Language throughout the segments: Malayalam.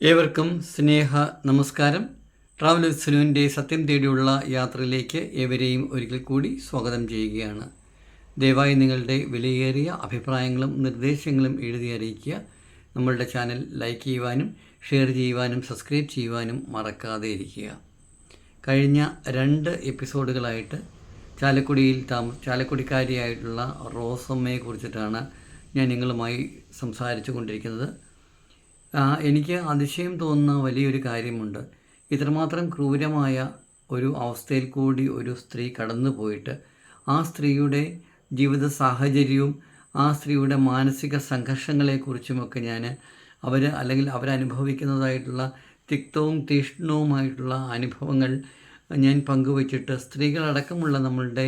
ഏവർക്കും സ്നേഹ നമസ്കാരം. ട്രാവൽ സുനുവിന്റെ സത്യം തേടിയുള്ള യാത്രയിലേക്ക് ഏവരെയും ഒരിക്കൽ കൂടി സ്വാഗതം ചെയ്യുകയാണ്. ദയവായി നിങ്ങളുടെ വിലയേറിയ അഭിപ്രായങ്ങളും നിർദ്ദേശങ്ങളും എഴുതി അറിയിക്കുക. നമ്മളുടെ ചാനൽ ലൈക്ക് ചെയ്യുവാനും ഷെയർ ചെയ്യുവാനും സബ്സ്ക്രൈബ് ചെയ്യുവാനും മറക്കാതെ ഇരിക്കുക. കഴിഞ്ഞ രണ്ട് എപ്പിസോഡുകളായിട്ട് ചാലക്കുടിയിൽ താമ ചാലക്കുടിക്കാരിയായിട്ടുള്ള റോസമ്മയെ കുറിച്ചിട്ടാണ് ഞാൻ നിങ്ങളുമായി സംസാരിച്ചു കൊണ്ടിരിക്കുന്നത്. എനിക്ക് അതിശയം തോന്നുന്ന വലിയൊരു കാര്യമുണ്ട്. ഇത്രമാത്രം ക്രൂരമായ ഒരു അവസ്ഥയിൽ കൂടി ഒരു സ്ത്രീ കടന്നു പോയിട്ട് ആ സ്ത്രീയുടെ ജീവിത സാഹചര്യവും ആ സ്ത്രീയുടെ മാനസിക സംഘർഷങ്ങളെക്കുറിച്ചുമൊക്കെ ഞാൻ അവർ അല്ലെങ്കിൽ അവരനുഭവിക്കുന്നതായിട്ടുള്ള തിക്തവും തീഷ്ണവുമായിട്ടുള്ള അനുഭവങ്ങൾ ഞാൻ പങ്കുവച്ചിട്ട് സ്ത്രീകളടക്കമുള്ള നമ്മളുടെ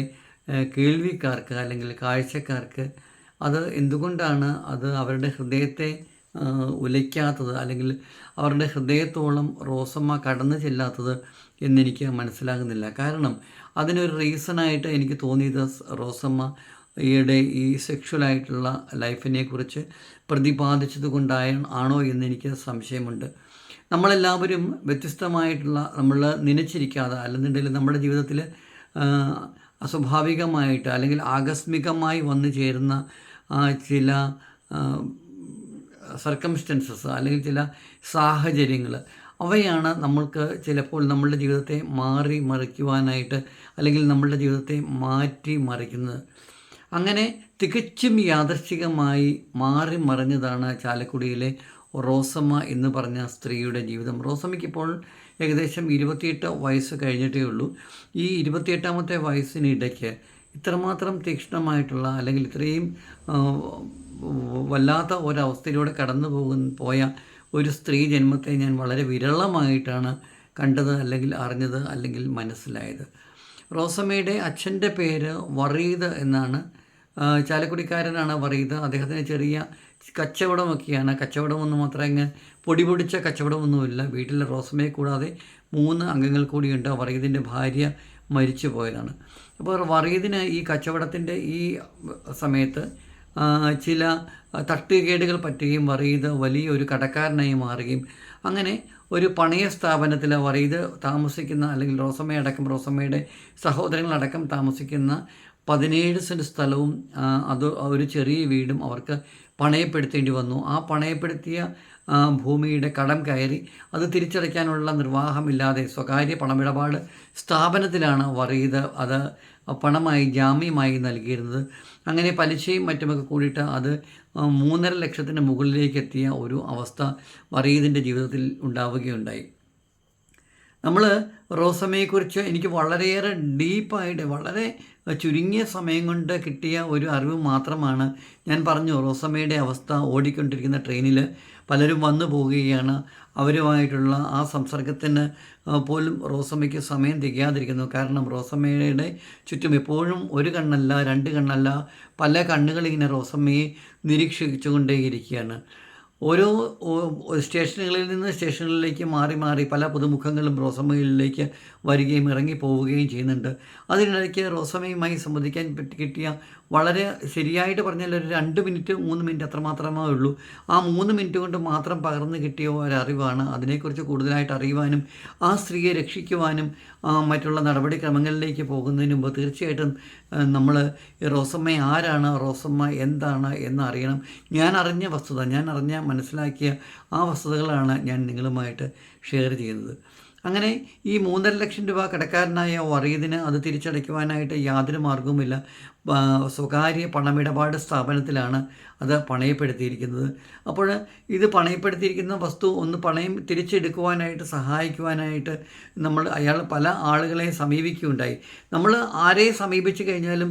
കേൾവിക്കാർക്ക് അല്ലെങ്കിൽ കാഴ്ചക്കാർക്ക് അത് എന്തുകൊണ്ടാണ് അത് അവരുടെ ഹൃദയത്തെ ഉലയ്ക്കാത്തത് അല്ലെങ്കിൽ അവരുടെ ഹൃദയത്തോളം റോസമ്മ കടന്നു ചെല്ലാത്തത് എന്നെനിക്ക് മനസ്സിലാകുന്നില്ല. കാരണം അതിനൊരു റീസണായിട്ട് എനിക്ക് തോന്നിയത് റോസമ്മ ഈയിടെ ഈ സെക്ഷുവലായിട്ടുള്ള ലൈഫിനെ കുറിച്ച് പ്രതിപാദിച്ചത് കൊണ്ടായ ആണോ എന്നെനിക്ക് സംശയമുണ്ട്. നമ്മളെല്ലാവരും വ്യത്യസ്തമായിട്ടുള്ള നമ്മൾ നനച്ചിരിക്കാതെ അല്ലെന്നുണ്ടെങ്കിൽ നമ്മുടെ ജീവിതത്തിൽ അസ്വാഭാവികമായിട്ട് അല്ലെങ്കിൽ ആകസ്മികമായി വന്നു ചേരുന്ന ചില സർക്കംസ്റ്റൻസസ് അല്ലെങ്കിൽ ചില സാഹചര്യങ്ങൾ അവയാണ് നമ്മൾക്ക് ചിലപ്പോൾ നമ്മളുടെ ജീവിതത്തെ മാറി മറിക്കുവാനായിട്ട് അല്ലെങ്കിൽ നമ്മളുടെ ജീവിതത്തെ മാറ്റി മറിക്കുന്നത്. അങ്ങനെ തികച്ചും യാദർശികമായി മാറി മറിഞ്ഞതാണ് ചാലക്കുടിയിലെ റോസമ്മ എന്ന് പറഞ്ഞ സ്ത്രീയുടെ ജീവിതം. റോസമ്മയ്ക്ക് ഇപ്പോൾ ഏകദേശം ഇരുപത്തിയെട്ട് വയസ്സ് കഴിഞ്ഞിട്ടേ ഉള്ളൂ. ഈ ഇരുപത്തിയെട്ടാമത്തെ വയസ്സിനിടയ്ക്ക് ഇത്രമാത്രം തീക്ഷ്ണമായിട്ടുള്ള അല്ലെങ്കിൽ ഇത്രയും വല്ലാത്ത ഒരവസ്ഥയിലൂടെ കടന്നു പോകുന്ന പോയ ഒരു സ്ത്രീ ജന്മത്തെ ഞാൻ വളരെ വിരളമായിട്ടാണ് കണ്ടത് അല്ലെങ്കിൽ അറിഞ്ഞത് അല്ലെങ്കിൽ മനസ്സിലായത്. റോസമ്മയുടെ അച്ഛന്റെ പേര് വറീദ് എന്നാണ്. ചാലക്കുടിക്കാരനാണ് വറീദ്. അദ്ദേഹത്തിന് ചെറിയ കച്ചവടമൊക്കെയാണ്. കച്ചവടമൊന്നും അത്ര അങ്ങ് പൊടി പൊടിച്ച കച്ചവടമൊന്നുമില്ല. വീട്ടിൽ റോസമ്മയെ കൂടാതെ മൂന്ന് അംഗങ്ങൾ കൂടിയുണ്ട്. വറീദിന്റെ ഭാര്യ മരിച്ചു പോയതാണ് അപ്പോൾ വറീദിന് ഈ കച്ചവടത്തിന്റെ ഈ സമയത്ത് ചില തട്ടുകേടുകൾ പറ്റുകയും വറീദ് വലിയൊരു കടക്കാരനായി മാറുകയും അങ്ങനെ ഒരു പണയ സ്ഥാപനത്തിൽ വറീദ് താമസിക്കുന്ന അല്ലെങ്കിൽ റോസമ്മയടക്കം റോസമ്മയുടെ സഹോദരങ്ങളടക്കം താമസിക്കുന്ന പതിനേഴ് സെന്റ് സ്ഥലവും അത് ഒരു ചെറിയ വീടും അവർക്ക് പണയപ്പെടുത്തേണ്ടി വന്നു. ആ പണയപ്പെടുത്തിയ ഭൂമിയുടെ കടം കയറി അത് തിരിച്ചടയ്ക്കാനുള്ള നിർവാഹമില്ലാതെ സ്വകാര്യ പണമിടപാട് സ്ഥാപനത്തിലാണ് വറീദ് അത് പണമായി ജാമ്യമായി നൽകിയിരുന്നത്. അങ്ങനെ പലിശയും മറ്റുമൊക്കെ കൂടിയിട്ട് അത് മൂന്നര ലക്ഷത്തിന് മുകളിലേക്ക് എത്തിയ ഒരു അവസ്ഥ വറീദിന്റെ ജീവിതത്തിൽ ഉണ്ടാവുകയുണ്ടായി. നമ്മൾ റോസമയെക്കുറിച്ച് എനിക്ക് വളരെയേറെ ഡീപ്പായിട്ട് വളരെ ചുരുങ്ങിയ സമയം കൊണ്ട് കിട്ടിയ ഒരു അറിവ് മാത്രമാണ് ഞാൻ പറഞ്ഞു റോസമയുടെ അവസ്ഥ ഓടിക്കൊണ്ടിരിക്കുന്ന ട്രെയിനിൽ പലരും വന്നു പോവുകയാണ് അവരുമായിട്ടുള്ള ആ സംസർഗത്തിന് പോലും റോസമ്മയ്ക്ക് സമയം തികയാതിരിക്കുന്നു. കാരണം റോസമ്മയുടെ ചുറ്റും എപ്പോഴും ഒരു കണ്ണല്ല രണ്ട് കണ്ണല്ല പല കണ്ണുകളിങ്ങനെ റോസമ്മയെ നിരീക്ഷിച്ചുകൊണ്ടേയിരിക്കുകയാണ്. ഓരോ സ്റ്റേഷനുകളിൽ നിന്ന് സ്റ്റേഷനുകളിലേക്ക് മാറി മാറി പല പുതുമുഖങ്ങളും റോസമ്മയിലേക്ക് വരികയും ഇറങ്ങി പോവുകയും ചെയ്യുന്നുണ്ട്. അതിനിടയ്ക്ക് റോസമ്മയുമായി സംബന്ധിക്കാൻ കിട്ടിയ വളരെ ശരിയായിട്ട് പറഞ്ഞാൽ ഒരു രണ്ട് മിനിറ്റ് മൂന്ന് മിനിറ്റ് അത്രമാത്രമേ ഉള്ളൂ. ആ മൂന്ന് മിനിറ്റ് കൊണ്ട് മാത്രം പകർന്നു കിട്ടിയ ഒരറിവാണ്. അതിനെക്കുറിച്ച് കൂടുതലായിട്ട് അറിയുവാനും ആ സ്ത്രീയെ രക്ഷിക്കുവാനും മറ്റുള്ള നടപടിക്രമങ്ങളിലേക്ക് പോകുന്നതിന് മുമ്പ് തീർച്ചയായിട്ടും നമ്മൾ റോസമ്മ ആരാണ് റോസമ്മ എന്താണ് എന്ന് അറിയണം. ഞാൻ അറിഞ്ഞ വസ്തുത ഞാൻ അറിഞ്ഞ മനസ്സിലാക്കിയ ആ വസ്തുതകളാണ് ഞാൻ നിങ്ങളുമായിട്ട് ഷെയർ ചെയ്യുന്നത്. അങ്ങനെ ഈ മൂന്നര ലക്ഷം രൂപ കടക്കാരനായ വറീദിന് അത് തിരിച്ചടയ്ക്കുവാനായിട്ട് യാതൊരു മാർഗവുമില്ല സ്വകാര്യ പണമിടപാട് സ്ഥാപനത്തിലാണ് അത് പണയപ്പെടുത്തിയിരിക്കുന്നത്. അപ്പോൾ ഇത് പണയപ്പെടുത്തിയിരിക്കുന്ന വസ്തു ഒന്ന് പണയം തിരിച്ചെടുക്കുവാനായിട്ട് സഹായിക്കുവാനായിട്ട് നമ്മൾ അയാൾ പല ആളുകളെ സമീപിക്കുകയുണ്ടായി. നമ്മൾ ആരെ സമീപിച്ചു കഴിഞ്ഞാലും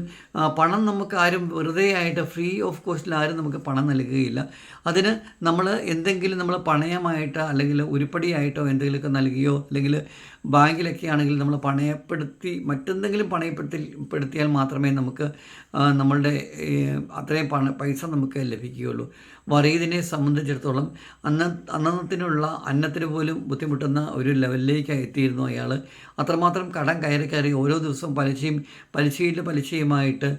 പണം നമുക്ക് ആരും വെറുതെ ആയിട്ട് ഫ്രീ ഓഫ് കോസ്റ്റിൽ ആരും നമുക്ക് പണം നൽകുകയില്ല. അതിന് നമ്മൾ എന്തെങ്കിലും നമ്മൾ പണയമായിട്ട് അല്ലെങ്കിൽ ഉരുപ്പടിയായിട്ടോ എന്തെങ്കിലുമൊക്കെ നൽകിയോ അല്ലെങ്കിൽ ബാങ്കിലൊക്കെ ആണെങ്കിൽ നമ്മൾ പണയപ്പെടുത്തി മറ്റെന്തെങ്കിലും പണയപ്പെടുത്തി പെടുത്തിയാൽ മാത്രമേ നമുക്ക് നമ്മളുടെ അത്രയും പണ പൈസ നമുക്ക് ലഭിക്കുകയുള്ളൂ. വറീദിനെ സംബന്ധിച്ചിടത്തോളം അന്ന അന്നത്തിനുള്ള അന്നത്തിന് പോലും ബുദ്ധിമുട്ടുന്ന ഒരു ലെവലിലേക്ക് എത്തിയിരുന്നു അയാൾ അത്രമാത്രം കടം കയറി കയറി ഓരോ ദിവസവും പലിശയും പലിശയിൽ പലിശയുമായിട്ട്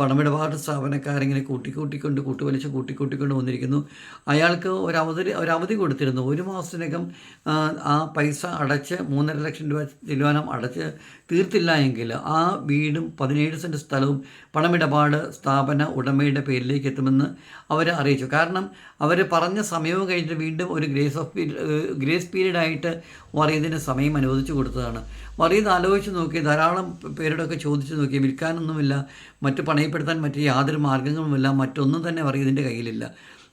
പണമിടപാട് സ്ഥാപനക്കാരിങ്ങനെ കൂട്ടിക്കൂട്ടിക്കൊണ്ട് കൂട്ടുപലിശ കൂട്ടിക്കൂട്ടിക്കൊണ്ട് വന്നിരിക്കുന്നു. അയാൾക്ക് ഒരവധി ഒരവധി കൊടുത്തിരുന്നു. ഒരു മാസത്തിനകം ആ, പൈസ അടച്ച് മൂന്നര ലക്ഷം രൂപ തീരുമാനം അടച്ച് തീർത്തില്ല എങ്കിൽ ആ വീടും പതിനേഴ് സെന്റ് സ്ഥലവും പണമിടപാട് സ്ഥാപന ഉടമയുടെ പേരിലേക്ക് എത്തുമെന്ന് അവർ അറിയിച്ചു. കാരണം അവർ പറഞ്ഞ സമയവും കഴിഞ്ഞിട്ട് വീണ്ടും ഒരു ഗ്രേസ് ഓഫ് പീരീഡ് ഗ്രേസ് പീരീഡായിട്ട് വറീദിന് സമയം അനുവദിച്ചു കൊടുത്തതാണ്. വറീദ് ആലോചിച്ച് നോക്കി ധാരാളം പേരോടൊക്കെ ചോദിച്ചു നോക്കി വിൽക്കാനൊന്നുമില്ല മറ്റു പണയപ്പെടുത്താൻ മറ്റ് യാതൊരു മാർഗങ്ങളുമില്ല മറ്റൊന്നും തന്നെ വറീദിന്റെ കയ്യിലില്ല.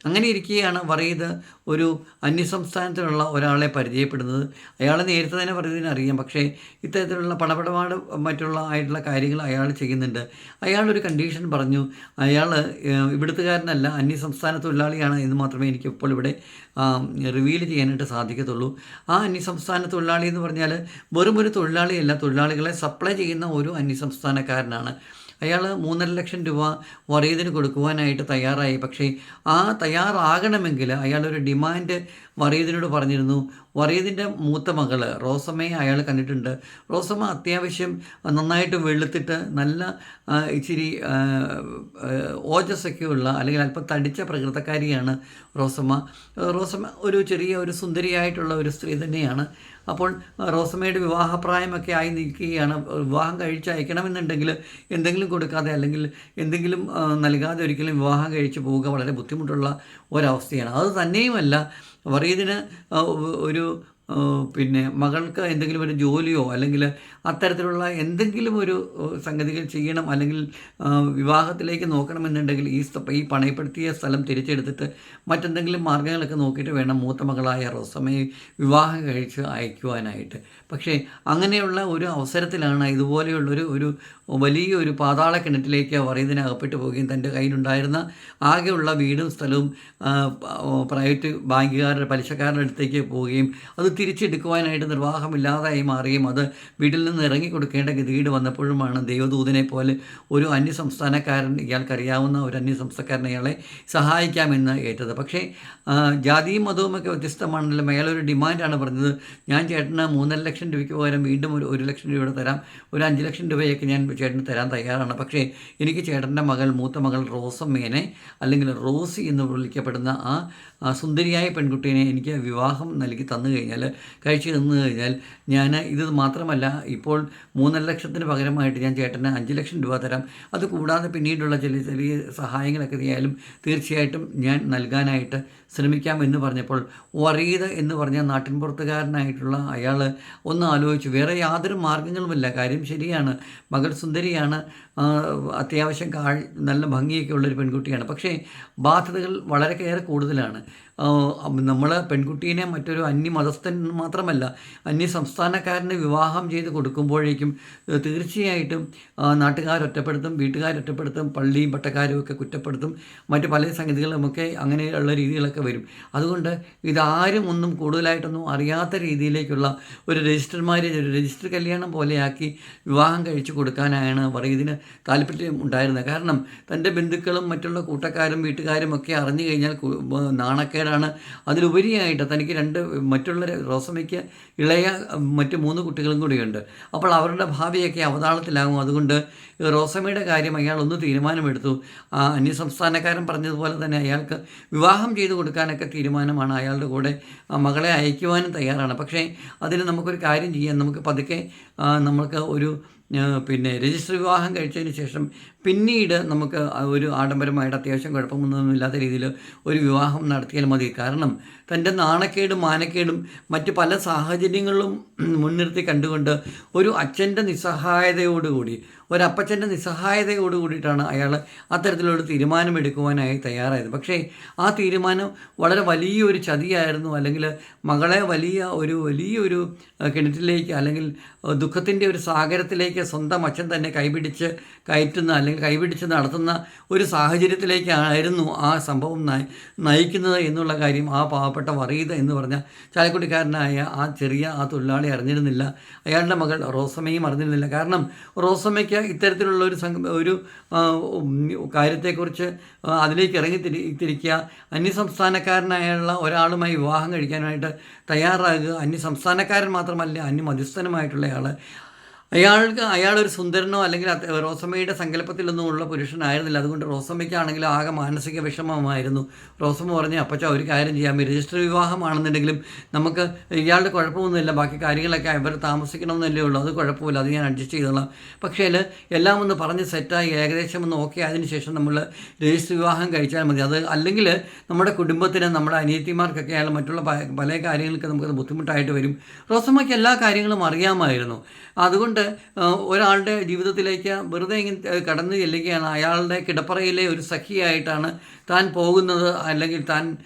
അങ്ങനെ ഇരിക്കുകയാണ് വറീദ് ഒരു അന്യസംസ്ഥാനത്തിലുള്ള ഒരാളെ പരിചയപ്പെടുന്നത്. അയാളെ നേരത്തെ തന്നെ വറീദിനെ അറിയാം. പക്ഷേ ഇത്തരത്തിലുള്ള പണപടപാട് മറ്റുള്ള ആയിട്ടുള്ള കാര്യങ്ങൾ അയാൾ ചെയ്യുന്നുണ്ട്. അയാളൊരു കണ്ടീഷൻ പറഞ്ഞു അയാൾ ഇവിടുത്തുകാരനല്ല അന്യസംസ്ഥാന തൊഴിലാളിയാണ് എന്ന് മാത്രമേ എനിക്ക് ഇപ്പോൾ ഇവിടെ റിവീൽ ചെയ്യാനായിട്ട് സാധിക്കത്തുള്ളൂ. ആ അന്യസംസ്ഥാന തൊഴിലാളി എന്ന് പറഞ്ഞാൽ വെറും ഒരു തൊഴിലാളിയല്ല തൊഴിലാളികളെ സപ്ലൈ ചെയ്യുന്ന ഒരു അന്യസംസ്ഥാനക്കാരനാണ്. അയാൾ മൂന്നര ലക്ഷം രൂപ വറീദിന് കൊടുക്കുവാനായിട്ട് തയ്യാറായി. പക്ഷേ ആ തയ്യാറാകണമെങ്കിൽ അയാളൊരു ഡിമാൻഡ് വറീദിനോട് പറഞ്ഞിരുന്നു. വറീദിന്റെ മൂത്ത മകൾ റോസമ്മയെ അയാൾ കണ്ടിട്ടുണ്ട്. റോസമ്മ അത്യാവശ്യം നന്നായിട്ട് വെളുത്തിട്ട് നല്ല ഇച്ചിരി ആ, ആ, ഓജസ്സൊക്കെ ഉള്ള അല്ലെങ്കിൽ അല്പം തടിച്ച പ്രകൃതക്കാരിയാണ് റോസമ്മ. റോസമ്മ ഒരു ചെറിയ ഒരു സുന്ദരിയായിട്ടുള്ള ഒരു സ്ത്രീ തന്നെയാണ്. അപ്പോൾ റോസമ്മയുടെ വിവാഹപ്രായമൊക്കെ ആയി നിൽക്കുകയാണ്. വിവാഹം കഴിച്ച് അയക്കണമെന്നുണ്ടെങ്കിൽ എന്തെങ്കിലും കൊടുക്കാതെ അല്ലെങ്കിൽ എന്തെങ്കിലും നൽകാതെ ഒരിക്കലും വിവാഹം കഴിച്ച് പോവുക വളരെ ബുദ്ധിമുട്ടുള്ള ഒരവസ്ഥയാണ്. അത് തന്നെയുമല്ല വറീദിന് ഒരു പിന്നെ മകൾക്ക് എന്തെങ്കിലും ഒരു ജോലിയോ അല്ലെങ്കിൽ അത്തരത്തിലുള്ള എന്തെങ്കിലും ഒരു സംഗതികൾ ചെയ്യണം അല്ലെങ്കിൽ വിവാഹത്തിലേക്ക് നോക്കണമെന്നുണ്ടെങ്കിൽ ഈ ഈ പണയപ്പെടുത്തിയ സ്ഥലം തിരിച്ചെടുത്തിട്ട് മറ്റെന്തെങ്കിലും മാർഗങ്ങളൊക്കെ നോക്കിയിട്ട് വേണം മൂത്ത മകളായ റോസമ്മയെ വിവാഹം കഴിച്ച് അയക്കുവാനായിട്ട്. പക്ഷേ അങ്ങനെയുള്ള ഒരു അവസരത്തിലാണ് ഇതുപോലെയുള്ളൊരു ഒരു വലിയൊരു പാതാള കിണറ്റിലേക്ക് അവർ അകപ്പെട്ടു പോവുകയും തന്റെ കയ്യിലുണ്ടായിരുന്ന ആകെയുള്ള വീടും സ്ഥലവും പ്രൈവറ്റ് ബാങ്കുകാരുടെ പലിശക്കാരുടെ അടുത്തേക്ക് പോവുകയും അത് തിരിച്ചെടുക്കുവാനായിട്ട് നിർവാഹമില്ലാതായി മാറുകയും അത് വീട്ടിൽ നിന്ന് ഇറങ്ങി കൊടുക്കേണ്ട ഗതികേട് വന്നപ്പോഴുമാണ് ദൈവദൂതനെ പോലെ ഒരു അന്യസംസ്ഥാനക്കാരൻ ഇയാൾക്കറിയാവുന്ന ഒരു അന്യസംസ്ഥാനക്കാരൻ ഇയാളെ സഹായിക്കാമെന്ന് ഏറ്റത്. പക്ഷേ ജാതിയും മതവും ഒക്കെ വ്യത്യസ്തമാണെങ്കിലും അയാളൊരു ഡിമാൻഡാണ് പറഞ്ഞത്. ഞാൻ ചേട്ടന് മൂന്നര ലക്ഷം രൂപയ്ക്ക് പകരം വീണ്ടും ഒരു ഒരു ലക്ഷം രൂപയുടെ തരാം. ഒരു അഞ്ച് ലക്ഷം രൂപയൊക്കെ ഞാൻ ചേട്ടന് തരാൻ തയ്യാറാണ്. പക്ഷേ എനിക്ക് ചേട്ടന്റെ മകൾ മൂത്ത മകൾ റോസമ്മേനെ അല്ലെങ്കിൽ റോസി എന്ന് വിളിക്കപ്പെടുന്ന ആ സുന്ദരിയായ പെൺകുട്ടീനെ എനിക്ക് വിവാഹം നൽകി തന്നു കഴിഞ്ഞാൽ കഴിച്ചു തന്നു കഴിഞ്ഞാൽ ഞാൻ ഇത് മാത്രമല്ല ഇപ്പോൾ മൂന്നര ലക്ഷത്തിന് പകരമായിട്ട് ഞാൻ ചേട്ടന് അഞ്ച് ലക്ഷം രൂപ തരാം. അത് കൂടാതെ പിന്നീടുള്ള ചെറിയ ചെറിയ സഹായങ്ങളൊക്കെ ആയാലും തീർച്ചയായിട്ടും ഞാൻ നൽകാനായിട്ട് ശ്രമിക്കാം എന്ന് പറഞ്ഞപ്പോൾ വറീദ് എന്ന് പറഞ്ഞ നാട്ടിൻപുറത്തുകാരനായിട്ടുള്ള അയാൾ ഒന്ന് ആലോചിച്ചു. വേറെ യാതൊരു മാർഗങ്ങളുമില്ല. കാര്യം ശരിയാണ്. മകൾ സുന്ദരിയാണ്. അത്യാവശ്യം കാ നല്ല ഭംഗിയൊക്കെ ഉള്ളൊരു പെൺകുട്ടിയാണ്. പക്ഷേ ബാധ്യതകൾ വളരെ ഏറെ കൂടുതലാണ് നമ്മൾ പെൺകുട്ടീനെ മറ്റൊരു അന്യ മതസ്ഥൻ മാത്രമല്ല അന്യ സംസ്ഥാനക്കാരന് വിവാഹം ചെയ്ത് കൊടുക്കുമ്പോഴേക്കും തീർച്ചയായിട്ടും നാട്ടുകാരൊറ്റപ്പെടുത്തും ഒറ്റപ്പെടുത്തും പള്ളിയും പട്ടക്കാരും ഒക്കെ കുറ്റപ്പെടുത്തും മറ്റ് പല സംഗതികളുമൊക്കെ അങ്ങനെയുള്ള രീതികളൊക്കെ വരും. അതുകൊണ്ട് ഇതാരും ഒന്നും കൂടുതലായിട്ടൊന്നും അറിയാത്ത രീതിയിലേക്കുള്ള ഒരു രജിസ്റ്റർ ഒരു രജിസ്റ്റർ കല്യാണം പോലെയാക്കി വിവാഹം കഴിച്ചു കൊടുക്കാനാണ് വറീദിന് താല്പര്യം ഉണ്ടായിരുന്നത്. കാരണം തന്റെ ബന്ധുക്കളും മറ്റുള്ള കൂട്ടക്കാരും വീട്ടുകാരും ഒക്കെ അറിഞ്ഞു കഴിഞ്ഞാൽ നാണക്കേടാണ്. അതിലുപരിയായിട്ട് തനിക്ക് രണ്ട് മറ്റുള്ള റോസമ്മയ്ക്ക് ഇളയ മറ്റ് മൂന്ന് കുട്ടികളും കൂടിയുണ്ട്. അപ്പോൾ അവരുടെ ഭാവിയൊക്കെ അവതാളത്തിലാകും. അതുകൊണ്ട് റോസമ്മയുടെ കാര്യം അയാൾ ഒന്ന് തീരുമാനമെടുത്തു. ആ അന്യസംസ്ഥാനക്കാരൻ പറഞ്ഞതുപോലെ തന്നെ അയാൾക്ക് വിവാഹം ചെയ്തു കൊടുക്കാനൊക്കെ തീരുമാനമാണ് അയാളുടെ കൂടെ മകളെ അയക്കുവാനും തയ്യാറാണ്. പക്ഷേ അതിന് നമുക്കൊരു കാര്യം ചെയ്യാം. നമുക്ക് പതുക്കെ നമ്മൾക്ക് ഒരു പിന്നെ രജിസ്റ്റർ വിവാഹം കഴിച്ചതിന് ശേഷം പിന്നീട് നമുക്ക് ഒരു ആഡംബരമായിട്ട് അത്യാവശ്യം കുഴപ്പമൊന്നുമില്ലാത്ത രീതിയിൽ ഒരു വിവാഹം നടത്തിയാൽ മതി. കാരണം തന്റെ നാണക്കേടും മാനക്കേടും മറ്റ് പല സാഹചര്യങ്ങളും മുൻനിർത്തി കണ്ടുകൊണ്ട് ഒരു അച്ഛന്റെ നിസ്സഹായതയോടുകൂടി ഒരപ്പച്ചന്റെ നിസ്സഹായതയോട് കൂടിയിട്ടാണ് അയാൾ അത്തരത്തിലൊരു തീരുമാനമെടുക്കുവാനായി തയ്യാറായത്. പക്ഷേ ആ തീരുമാനം വളരെ വലിയൊരു ചതിയായിരുന്നു. അല്ലെങ്കിൽ മകളെ വലിയ ഒരു വലിയൊരു കിണറ്റിലേക്ക് അല്ലെങ്കിൽ ദുഃഖത്തിന്റെ ഒരു സാഗരത്തിലേക്ക് സ്വന്തം അച്ഛൻ തന്നെ കൈപിടിച്ച് കയറ്റുന്ന അല്ലെങ്കിൽ കൈപിടിച്ച് നടത്തുന്ന ഒരു സാഹചര്യത്തിലേക്കായിരുന്നു ആ സംഭവം നയി നയിക്കുന്നത് എന്നുള്ള കാര്യം ആ പാവപ്പെട്ട വറീത എന്ന് പറഞ്ഞ ചാലക്കുടിക്കാരനായ ആ ചെറിയ ആ തൊഴിലാളി അറിഞ്ഞിരുന്നില്ല. അയാളുടെ മകൾ റോസമ്മയും അറിഞ്ഞിരുന്നില്ല. കാരണം റോസമ്മയ്ക്ക് ഇത്തരത്തിലുള്ള ഒരു സംഘ ഒരു കാര്യത്തെക്കുറിച്ച് അതിലേക്ക് ഇറങ്ങി തിരി തിരിക്കുക അന്യസംസ്ഥാനക്കാരനായുള്ള ഒരാളുമായി വിവാഹം കഴിക്കാനായിട്ട് തയ്യാറാകുക അന്യസംസ്ഥാനക്കാരൻ മാത്രമല്ല അന്യമധ്യസ്ഥനുമായിട്ടുള്ള ആൾ അയാൾക്ക് അയാൾ ഒരു സുന്ദരനോ അല്ലെങ്കിൽ റോസമ്മയുടെ സങ്കല്പത്തിലൊന്നും ഉള്ള പുരുഷനായിരുന്നില്ല. അതുകൊണ്ട് റോസമ്മയ്ക്കാണെങ്കിലും ആകെ മാനസിക വിഷമമായിരുന്നു. റോസമ്മ പറഞ്ഞ് അപ്പച്ച ഒരു കാര്യം ചെയ്യാം. രജിസ്റ്റർ വിവാഹമാണെന്നുണ്ടെങ്കിലും നമുക്ക് ഇയാളുടെ കുഴപ്പമൊന്നുമില്ല. ബാക്കി കാര്യങ്ങളൊക്കെ ഇവർ താമസിക്കണമെന്നല്ലേ ഉള്ളൂ. അത് കുഴപ്പമില്ല. അത് ഞാൻ അഡ്ജസ്റ്റ് ചെയ്തോളാം. പക്ഷേ എല്ലാം ഒന്ന് പറഞ്ഞ് സെറ്റായി ഏകദേശം ഒന്ന് ഓക്കെ ആയതിനു ശേഷം നമ്മൾ രജിസ്റ്റർ വിവാഹം കഴിച്ചാൽ മതി. അത് അല്ലെങ്കിൽ നമ്മുടെ കുടുംബത്തിന് നമ്മുടെ അനിയത്തിമാർക്കൊക്കെ ആയാലും മറ്റുള്ള പല കാര്യങ്ങൾക്ക് നമുക്കത് ബുദ്ധിമുട്ടായിട്ട് വരും. റോസമ്മയ്ക്ക് എല്ലാ കാര്യങ്ങളും അറിയാമായിരുന്നു. അതുകൊണ്ട് ഒരാളുടെ ജീവിതത്തിലേക്ക് വെറുതെ ഇങ്ങനെ കടന്നു ചെല്ലുകയാണ്. അയാളുടെ കിടപ്പറയിലെ ഒരു സഖിയായിട്ടാണ് താൻ പോകുന്നത് അല്ലെങ്കിൽ താൻ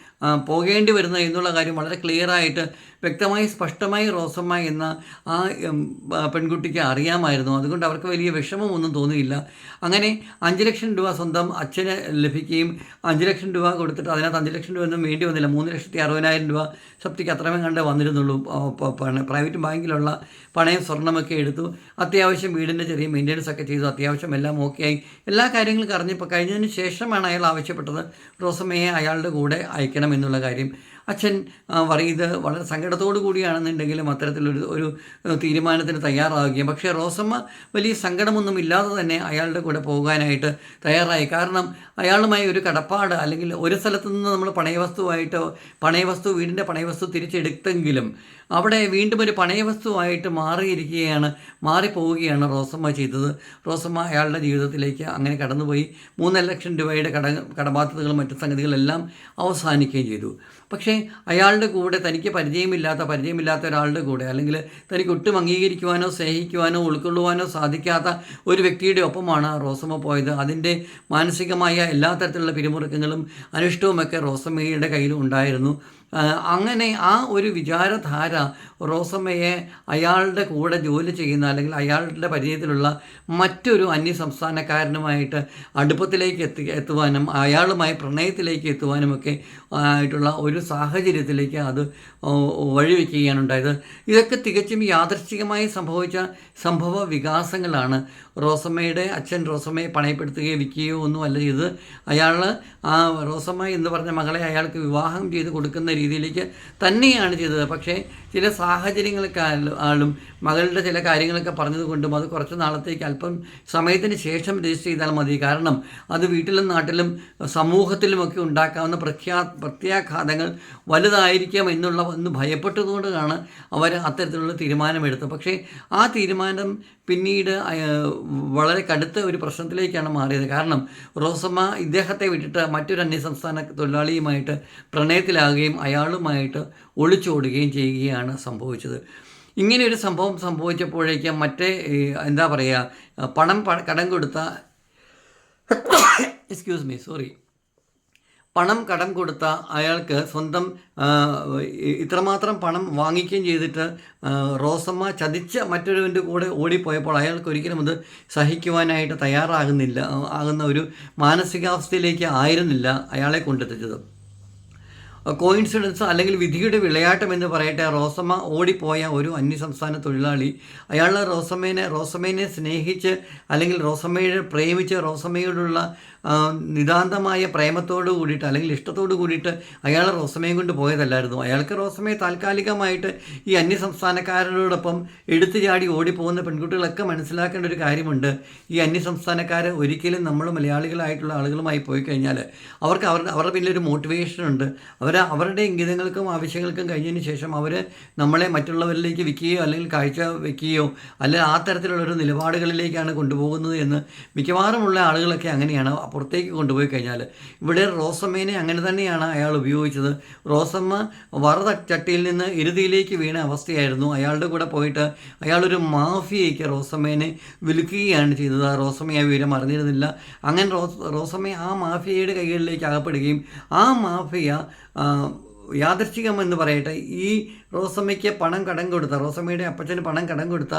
പോകേണ്ടി വരുന്നത് എന്നുള്ള കാര്യം വളരെ ക്ലിയറായിട്ട് വ്യക്തമായി സ്പഷ്ടമായി റോസമ്മ എന്ന ആ പെൺകുട്ടിക്ക് അറിയാമായിരുന്നു. അതുകൊണ്ട് അവർക്ക് വലിയ വിഷമമൊന്നും തോന്നിയില്ല. അങ്ങനെ അഞ്ച് ലക്ഷം രൂപ സ്വന്തം അച്ഛന് ലഭിക്കുകയും അഞ്ച് ലക്ഷം രൂപ കൊടുത്തിട്ട് അതിനകത്ത് അഞ്ച് ലക്ഷം രൂപ ഒന്നും വേണ്ടി വന്നില്ല. മൂന്ന് ലക്ഷത്തി അറുപതിനായിരം രൂപ സപ്തിക്ക് അത്രമേ കണ്ടേ വന്നിരുന്നുള്ളൂ. പ്രൈവറ്റ് ബാങ്കിലുള്ള പണയം സ്വർണമൊക്കെ എടുത്തു. അത്യാവശ്യം വീടിന്റെ ചെറിയ മെയിന്റനൻസ് ഒക്കെ ചെയ്തു. അത്യാവശ്യം എല്ലാം ഓക്കെ ആയി. എല്ലാ കാര്യങ്ങളും അറിഞ്ഞപ്പോൾ കഴിഞ്ഞതിന് ശേഷമാണ് അയാൾ ആവശ്യപ്പെട്ടത്. റോസമ്മയെ അയാളുടെ കൂടെ അയക്കണം എന്നുള്ള കാര്യം അച്ഛൻ പറയുന്നത് വളരെ സങ്കടത്തോടു കൂടിയാണെന്നുണ്ടെങ്കിലും അത്തരത്തിലൊരു ഒരു തീരുമാനത്തിന് തയ്യാറാവുകയും. പക്ഷേ റോസമ്മ വലിയ സങ്കടമൊന്നും ഇല്ലാതെ തന്നെ അയാളുടെ കൂടെ പോകാനായിട്ട് തയ്യാറായി. കാരണം അയാളുമായി ഒരു കടപ്പാട് അല്ലെങ്കിൽ ഒരു സ്ഥലത്തു നിന്ന് നമ്മൾ പണയവസ്തുവായിട്ട് പണയവസ്തു വീടിന്റെ പണയവസ്തു തിരിച്ചെടുത്തെങ്കിലും അവിടെ വീണ്ടും ഒരു പണയവസ്തുവായിട്ട് മാറിയിരിക്കുകയാണ് മാറിപ്പോവുകയാണ് റോസമ്മ ചെയ്തത്. റോസമ്മ അയാളുടെ ജീവിതത്തിലേക്ക് അങ്ങനെ കടന്നുപോയി. മൂന്നര ലക്ഷം രൂപയുടെ കട കടബാധ്യതകളും മറ്റു സംഗതികളെല്ലാം അവസാനിക്കുകയും ചെയ്തു. പക്ഷേ അയാളുടെ കൂടെ തനിക്ക് പരിചയമില്ലാത്ത പരിചയമില്ലാത്ത ഒരാളുടെ കൂടെ അല്ലെങ്കിൽ തനിക്ക് ഒട്ടും അംഗീകരിക്കുവാനോ സ്നേഹിക്കുവാനോ ഉൾക്കൊള്ളുവാനോ സാധിക്കാത്ത ഒരു വ്യക്തിയുടെ ഒപ്പമാണ് റോസമ്മ പോയത്. അതിന്റെ മാനസികമായ എല്ലാ തരത്തിലുള്ള പിരിമുറുക്കങ്ങളും അനിഷ്ടവുമൊക്കെ റോസമ്മയുടെ കയ്യിൽ ഉണ്ടായിരുന്നു. അങ്ങനെ ആ ഒരു വിചാരധാര റോസമ്മയെ അയാളുടെ കൂടെ ജോലി ചെയ്യുന്ന അല്ലെങ്കിൽ അയാളുടെ പരിചയത്തിലുള്ള മറ്റൊരു അന്യസംസ്ഥാനക്കാരനുമായിട്ട് അടുപ്പത്തിലേക്ക് എത്തി എത്തുവാനും അയാളുമായി പ്രണയത്തിലേക്ക് എത്തുവാനുമൊക്കെ ആയിട്ടുള്ള ഒരു സാഹചര്യത്തിലേക്ക് അത് വഴിവെക്കുകയാണ് ഉണ്ടായത് ഇതൊക്കെ തികച്ചും യാദർശികമായി സംഭവിച്ച സംഭവ വികാസങ്ങളാണ്. റോസമ്മയുടെ അച്ഛൻ റോസമ്മയെ പണയപ്പെടുത്തുകയോ വിൽക്കുകയോ ഒന്നുമല്ല ചെയ്ത് അയാൾ ആ റോസമ്മ എന്ന് പറഞ്ഞ മകളെ അയാൾക്ക് വിവാഹം ചെയ്ത് കൊടുക്കുന്ന രീതിയിലേക്ക് തന്നെയാണ് ചെയ്തത്. പക്ഷേ ചില സാഹചര്യങ്ങളൊക്കെ ആളും മകളുടെ ചില കാര്യങ്ങളൊക്കെ പറഞ്ഞതുകൊണ്ടും അത് കുറച്ച് നാളത്തേക്ക് അല്പം സമയത്തിന് ശേഷം രജിസ്റ്റർ ചെയ്താൽ മതി. കാരണം അത് വീട്ടിലും നാട്ടിലും സമൂഹത്തിലുമൊക്കെ ഉണ്ടാക്കാവുന്ന പ്രഖ്യാ പ്രത്യാഘാതങ്ങൾ വലുതായിരിക്കാം എന്നുള്ള ഒന്ന് ഭയപ്പെട്ടതുകൊണ്ടാണ് അവർ അത്തരത്തിലുള്ള തീരുമാനമെടുത്തത്. പക്ഷേ ആ തീരുമാനം പിന്നീട് വളരെ കടുത്ത ഒരു പ്രശ്നത്തിലേക്കാണ് മാറിയത്. കാരണം റോസമ്മ ഇദ്ദേഹത്തെ വിട്ടിട്ട് മറ്റൊരു അന്യസംസ്ഥാന തൊഴിലാളിയുമായിട്ട് പ്രണയത്തിലാകുകയും അയാളുമായിട്ട് ഒളിച്ചോടുകയും ചെയ്യുകയാണ് സംഭവിച്ചത്. ഇങ്ങനെ ഒരു സംഭവം സംഭവിച്ചപ്പോഴേക്ക് മറ്റേ എന്താ പറയുക പണം കടം കൊടുത്ത എക്സ്ക്യൂസ് മീ സോറി പണം കടം കൊടുത്ത അയാൾക്ക് സ്വന്തം ഇത്രമാത്രം പണം വാങ്ങിക്കുകയും ചെയ്തിട്ട് റോസമ്മ ചതിച്ച മറ്റൊരുവന്റെ കൂടെ ഓടിപ്പോയപ്പോൾ അയാൾക്ക് ഒരിക്കലും അത് സഹിക്കുവാനായിട്ട് തയ്യാറാകുന്നില്ല ആകുന്ന ഒരു മാനസികാവസ്ഥയിലേക്ക് ആയിരുന്നില്ല അയാളെ കൊണ്ടെത്തിച്ചത്. കോയിൻസിഡൻസ് അല്ലെങ്കിൽ വിധിയുടെ വിളയാട്ടം എന്ന് പറയട്ടെ റോസമ്മ ഓടിപ്പോയ ഒരു അന്യസംസ്ഥാന തൊഴിലാളി. അയാൾ റോസമ്മേനെ റോസമ്മേനെ സ്നേഹിച്ച് അല്ലെങ്കിൽ റോസമ്മയെ പ്രേമിച്ച് റോസമ്മയോടുള്ള നിതാന്തമായ പ്രേമത്തോട് കൂടിയിട്ട് അല്ലെങ്കിൽ ഇഷ്ടത്തോട് കൂടിയിട്ട് അയാൾ റോസമയം കൊണ്ട് പോയതല്ലായിരുന്നു. അയാൾക്ക് റോസമയെ താൽക്കാലികമായിട്ട് ഈ അന്യസംസ്ഥാനക്കാരോടൊപ്പം എടുത്തു ചാടി ഓടിപ്പോകുന്ന പെൺകുട്ടികളൊക്കെ മനസ്സിലാക്കേണ്ട ഒരു കാര്യമുണ്ട്. ഈ അന്യസംസ്ഥാനക്കാർ ഒരിക്കലും നമ്മൾ മലയാളികളായിട്ടുള്ള ആളുകളുമായി പോയി കഴിഞ്ഞാൽ അവർക്ക് അവരുടെ അവരുടെ പിന്നിലൊരു മോട്ടിവേഷൻ ഉണ്ട്. അവർ അവരുടെ ഇംഗിതങ്ങൾക്കും ആവശ്യങ്ങൾക്കും കഴിഞ്ഞതിന് ശേഷം അവർ നമ്മളെ മറ്റുള്ളവരിലേക്ക് വിൽക്കുകയോ അല്ലെങ്കിൽ കാഴ്ച വയ്ക്കുകയോ അല്ലെങ്കിൽ ആ തരത്തിലുള്ള ഒരു നിലപാടുകളിലേക്കാണ് കൊണ്ടുപോകുന്നത് എന്ന് മിക്കവാറുമുള്ള ആളുകളൊക്കെ അങ്ങനെയാണ്. പുറത്തേക്ക് കൊണ്ടുപോയി കഴിഞ്ഞാൽ ഇവിടെ റോസമ്മേനെ അങ്ങനെ തന്നെയാണ് അയാൾ ഉപയോഗിച്ചത്. റോസമ്മ വറത ചട്ടിയിൽ നിന്ന് ഇരുതിയിലേക്ക് വീണ അവസ്ഥയായിരുന്നു. അയാളുടെ കൂടെ പോയിട്ട് അയാളൊരു മാഫിയയ്ക്ക് റോസമ്മേനെ വിൽക്കുകയാണ് ചെയ്തത്. ആ റോസമ്മയെ ആ വിവരം അറിഞ്ഞിരുന്നില്ല. അങ്ങനെ റോസ് ആ മാഫിയയുടെ കൈകളിലേക്ക് അകപ്പെടുകയും ആ മാഫിയ യാദർശികം എന്ന് പറയട്ടെ ഈ റോസമ്മയ്ക്ക് പണം കടം കൊടുത്ത റോസമ്മയുടെ അപ്പച്ചന് പണം കടം കൊടുത്ത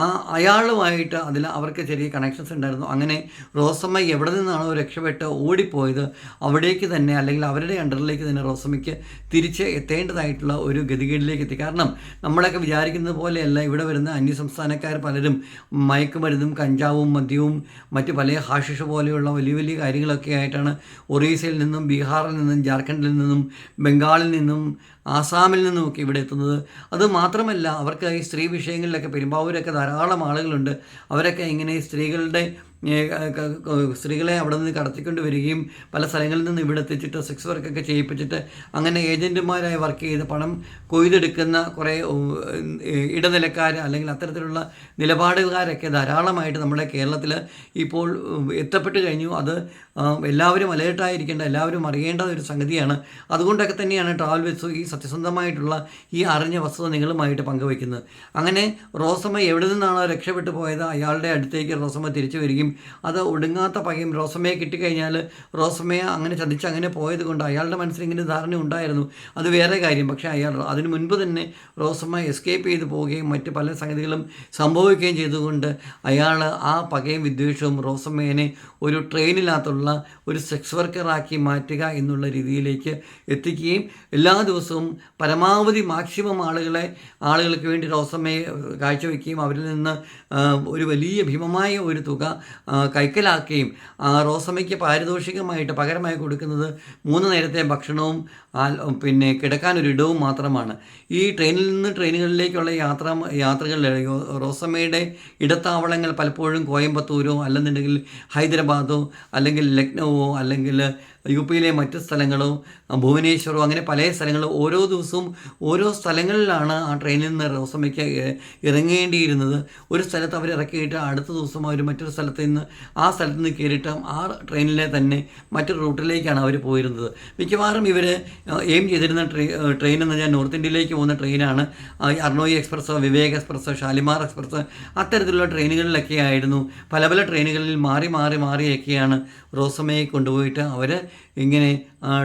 ആ അയാളുമായിട്ട് അതിൽ അവർക്ക് ചെറിയ കണക്ഷൻസ് ഉണ്ടായിരുന്നു. അങ്ങനെ റോസമ്മ എവിടെ നിന്നാണോ രക്ഷപ്പെട്ട് ഓടിപ്പോയത് അവിടേക്ക് തന്നെ അല്ലെങ്കിൽ അവരുടെ അണ്ടറിലേക്ക് തന്നെ റോസമ്മയ്ക്ക് തിരിച്ച് എത്തേണ്ടതായിട്ടുള്ള ഒരു ഗതികേടിലേക്ക് എത്തി. കാരണം നമ്മളൊക്കെ വിചാരിക്കുന്നത് പോലെയല്ല ഇവിടെ വരുന്ന അന്യസംസ്ഥാനക്കാർ പലരും മയക്കുമരുന്നും കഞ്ചാവും മദ്യവും മറ്റ് പല ഹാഷിഷ പോലെയുള്ള വലിയ വലിയ കാര്യങ്ങളൊക്കെ ആയിട്ടാണ് ഒറീസയിൽ നിന്നും ബീഹാറിൽ നിന്നും ജാർഖണ്ഡിൽ നിന്നും ബംഗാളിൽ നിന്നും ആസാമിൽ നിന്നുമൊക്കെ ഇവിടെ എത്തുന്നത്. അത് മാത്രമല്ല അവർക്ക് ഈ സ്ത്രീ വിഷയങ്ങളിലൊക്കെ പെരുമ്പാവൂരൊക്കെ ധാരാളം ആളുകളുണ്ട്. അവരൊക്കെ ഇങ്ങനെ സ്ത്രീകളുടെ സ്ത്രീകളെ അവിടെ നിന്ന് കടത്തിക്കൊണ്ട് വരികയും പല സ്ഥലങ്ങളിൽ നിന്ന് ഇവിടെ എത്തിച്ചിട്ട് സെക്സ് വർക്കൊക്കെ ചെയ്യിപ്പിച്ചിട്ട് അങ്ങനെ ഏജന്റുമാരായി വർക്ക് ചെയ്ത് പണം കൊയ്തെടുക്കുന്ന കുറേ ഇടനിലക്കാർ അല്ലെങ്കിൽ അത്തരത്തിലുള്ള നിലപാടുകാരൊക്കെ ധാരാളമായിട്ട് നമ്മുടെ കേരളത്തിൽ ഇപ്പോൾ എത്തപ്പെട്ട് കഴിഞ്ഞു. അത് എല്ലാവരും അലേർട്ടായിരിക്കേണ്ട എല്ലാവരും അറിയേണ്ട ഒരു സംഗതിയാണ്. അതുകൊണ്ടൊക്കെ തന്നെയാണ് ട്രാവൽ വെസ് ഈ സത്യസന്ധമായിട്ടുള്ള ഈ അറിഞ്ഞ വസ്തുത നിങ്ങളുമായിട്ട് പങ്കുവയ്ക്കുന്നത്. അങ്ങനെ റോസമ്മ എവിടെ നിന്നാണോ രക്ഷപ്പെട്ടു പോയത്? അയാളുടെ അടുത്തേക്ക് റോസമ്മ തിരിച്ചു വരികയും അത് ഒടുങ്ങാത്ത പകയും റോസമ്മയെ കിട്ടിക്കഴിഞ്ഞാൽ റോസമ്മയെ അങ്ങനെ ചതിച്ച് അങ്ങനെ പോയത് കൊണ്ട് അയാളുടെ മനസ്സിൽ ഇങ്ങനെ ധാരണ ഉണ്ടായിരുന്നു. അത് വേറെ കാര്യം. പക്ഷേ അയാൾ അതിനു മുൻപ് തന്നെ റോസമ്മ എസ്കേപ്പ് ചെയ്ത് പോവുകയും മറ്റ് പല സംഗതികളും സംഭവിക്കുകയും ചെയ്തുകൊണ്ട് അയാൾ ആ പകയും വിദ്വേഷവും റോസമ്മേനെ ഒരു ട്രെയിനിനകത്തുള്ള ഒരു സെക്സ് വർക്കറാക്കി മാറ്റുക എന്നുള്ള രീതിയിലേക്ക് എത്തിക്കുകയും എല്ലാ ദിവസവും പരമാവധി മാക്സിമം ആളുകളെ ആളുകൾക്ക് വേണ്ടി റോസമ്മയെ കാഴ്ചവെക്കുകയും അവരിൽ നിന്ന് ഒരു വലിയ ഭീമമായ ഒരു തുക കൈക്കലാക്കുകയും റോസമ്മയ്ക്ക് പാരിതോഷികമായിട്ട് പകരമായി കൊടുക്കുന്നത് മൂന്ന് നേരത്തെ ഭക്ഷണവും പിന്നെ പിന്നെ കിടക്കാനൊരു ഇടവും മാത്രമാണ്. ഈ ട്രെയിനിൽ നിന്ന് ട്രെയിനുകളിലേക്കുള്ള യാത്ര യാത്രകളിൽ റോസമ്മയുടെ ഇടത്താവളങ്ങൾ പലപ്പോഴും കോയമ്പത്തൂരോ അല്ലെന്നുണ്ടെങ്കിൽ ഹൈദരാബാദോ അല്ലെങ്കിൽ ലക്നൗവോ അല്ലെങ്കിൽ യു പിയിലെ മറ്റ് സ്ഥലങ്ങളോ ഭുവനേശ്വറോ അങ്ങനെ പല സ്ഥലങ്ങളിൽ ഓരോ ദിവസവും ഓരോ സ്ഥലങ്ങളിലാണ് ആ ട്രെയിനിൽ നിന്ന് റോസമ്മയ്ക്ക് ഇറങ്ങേണ്ടിയിരുന്നത്. ഒരു സ്ഥലത്ത് അവർ ഇറക്കിയിട്ട് അടുത്ത ദിവസം അവർ മറ്റൊരു സ്ഥലത്ത് നിന്ന് ആ സ്ഥലത്ത് നിന്ന് കയറിയിട്ട് ആ ട്രെയിനിലെ തന്നെ മറ്റൊരു റൂട്ടിലേക്കാണ് അവർ പോയിരുന്നത്. മിക്കവാറും ഇവർ എയിം ചെയ്തിരുന്ന ട്രെയിൻ എന്ന് ഞാൻ നോർത്ത് ഇന്ത്യയിലേക്ക് പോകുന്ന ട്രെയിനാണ് അർണോയി എക്സ്പ്രസ്സോ വിവേക് എക്സ്പ്രസ്സോ ഷാലിമാർ എക്സ്പ്രസ് അത്തരത്തിലുള്ള ട്രെയിനുകളിലൊക്കെ ആയിരുന്നു. പല പല ട്രെയിനുകളിൽ മാറി മാറി മാറിയൊക്കെയാണ് റോസമ്മയെ കൊണ്ടുപോയിട്ട് അവർ ഇങ്ങനെ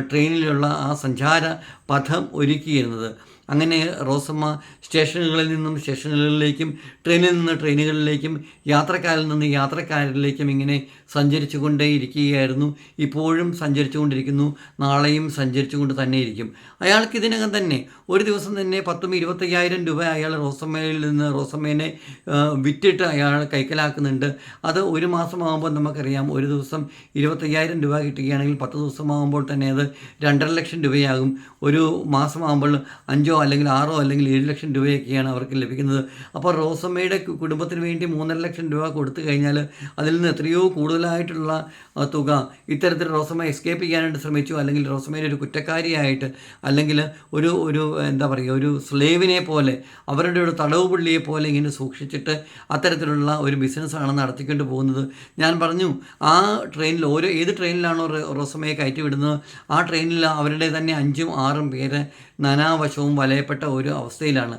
ട്രെയിനിലുള്ള ആ സഞ്ചാര പഥം ഒരുക്കിയിരുന്നത്. അങ്ങനെ റോസമ്മ സ്റ്റേഷനുകളിൽ നിന്നും സ്റ്റേഷനുകളിലേക്കും ട്രെയിനിൽ നിന്ന് ട്രെയിനുകളിലേക്കും യാത്രക്കാരിൽ നിന്ന് യാത്രക്കാരിലേക്കും ഇങ്ങനെ സഞ്ചരിച്ചു കൊണ്ടേയിരിക്കുകയായിരുന്നു ഇപ്പോഴും സഞ്ചരിച്ചു കൊണ്ടിരിക്കുന്നു നാളെയും സഞ്ചരിച്ചു കൊണ്ട് തന്നെ ഇരിക്കും അയാൾക്ക് ഇതിനകം തന്നെ ഒരു ദിവസം തന്നെ പത്തും ഇരുപത്തയ്യായിരം രൂപ അയാൾ റോസമ്മയിൽ നിന്ന് റോസമ്മേനെ വിറ്റിട്ട് അയാൾ കൈക്കലാക്കുന്നുണ്ട്. അത് ഒരു മാസമാകുമ്പോൾ നമുക്കറിയാം. ഒരു ദിവസം ഇരുപത്തയ്യായിരം രൂപ കിട്ടുകയാണെങ്കിൽ പത്ത് ദിവസമാകുമ്പോൾ തന്നെ അത് രണ്ടര ലക്ഷം രൂപയാകും. ഒരു മാസമാകുമ്പോൾ അഞ്ചോ അല്ലെങ്കിൽ ആറോ അല്ലെങ്കിൽ ഏഴ് ലക്ഷം രൂപയൊക്കെയാണ് അവർക്ക് ലഭിക്കുന്നത്. അപ്പോൾ റോസമ്മയുടെ കുടുംബത്തിന് വേണ്ടി മൂന്നര ലക്ഷം രൂപ കൊടുത്തു കഴിഞ്ഞാൽ അതിൽ നിന്ന് എത്രയോ കൂടുതലായിട്ടുള്ള തുക ഇത്തരത്തിൽ റോസമ്മ എസ്കേപ്പ് ചെയ്യാനായിട്ട് ശ്രമിച്ചു. അല്ലെങ്കിൽ റോസമ്മയുടെ ഒരു കുറ്റക്കാരിയായിട്ട് അല്ലെങ്കിൽ ഒരു ഒരു എന്താ പറയുക ഒരു സ്ലേവിനെ പോലെ അവരുടെ ഒരു തടവ് പുള്ളിയെ പോലെ ഇങ്ങനെ സൂക്ഷിച്ചിട്ട് അത്തരത്തിലുള്ള ഒരു ബിസിനസ്സാണ് നടത്തിക്കൊണ്ട് പോകുന്നത്. ഞാൻ പറഞ്ഞു ആ ട്രെയിനിൽ ഓരോ ഏത് ട്രെയിനിലാണോ റോസമ്മയെ കയറ്റി വിടുന്നത്? ആ ട്രെയിനിൽ അവരുടെ തന്നെ അഞ്ചും ആറും പേര് നാനാവശവും വലയപ്പെട്ട ഒരു അവസ്ഥയിലാണ്.